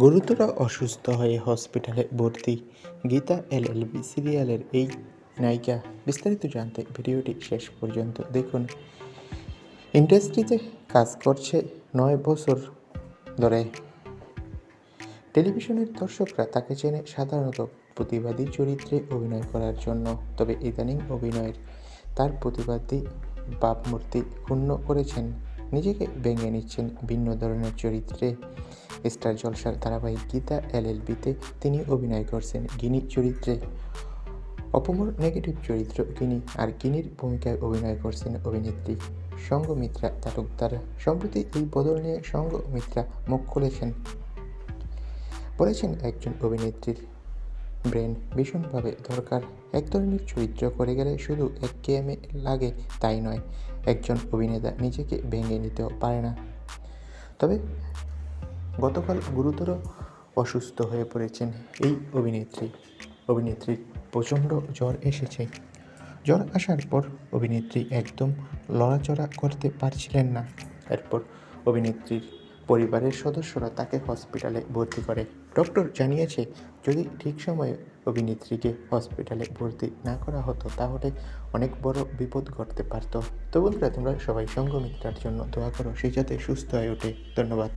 গুরুতর অসুস্থ হয়ে হসপিটালে ভর্তি। গীতা এলএলবি সিরিয়ালের এই নায়িকা। বিস্তারিত জানতে ভিডিওটি শেষ পর্যন্ত দেখুন। ইন্ডাস্ট্রিতে কাজ করছে নয় বছর ধরে। টেলিভিশনের দর্শকরা তাকে চেনে সাধারণত প্রতিবাদী চরিত্রে অভিনয় করার জন্য। তবে ইদানিং অভিনয়ের তার প্রতিবাদী ভাবমূর্তি ক্ষুণ্ণ করেছেন। নিজেকে ভেঙে নিচ্ছেন ভিন্ন ধরনের চরিত্রে। স্টার জলসার ধারাবাহিক গীতা এলএলবিতে তিনি অভিনয় করছেন গিনি চরিত্রে। অপমর নেগেটিভ চরিত্র গিনি আর গিনির ভূমিকায় অভিনয় করছেন অভিনেত্রী সঙ্গমিত্রা তালুকদার। সম্প্রতি এই বদল নিয়ে সঙ্গমিত্রা মুখ খুলেছেন। বলেছেন একজন অভিনেত্রীর ব্রেন ভীষণভাবে দরকার। এক ধরনের চরিত্র করে গেলে শুধু এক একঘেয়েমে লাগে তাই নয়, একজন অভিনেতা নিজেকে ভেঙে নিতেও পারে না। তবে গতকাল গুরুতর অসুস্থ হয়ে পড়েছেন এই অভিনেত্রী। অভিনেত্রীর প্রচণ্ড জ্বর এসেছে। জ্বর আসার পর অভিনেত্রী একদম লড়াচড়া করতে পারছিলেন না। এরপর অভিনেত্রীর পরিবারের সদস্যরা তাকে হসপিটালে ভর্তি করে। ডক্টর জানিয়েছে, যদি ঠিক সময়ে অভিনেত্রীকে হসপিটালে ভর্তি না করা হতো, তাহলে অনেক বড় বিপদ ঘটতে পারত। তো বন্ধুরা, তোমরা সবাই সঙ্গমিত্রার জন্য দোয়া করো সে যাতে সুস্থ হয়ে ওঠে। ধন্যবাদ।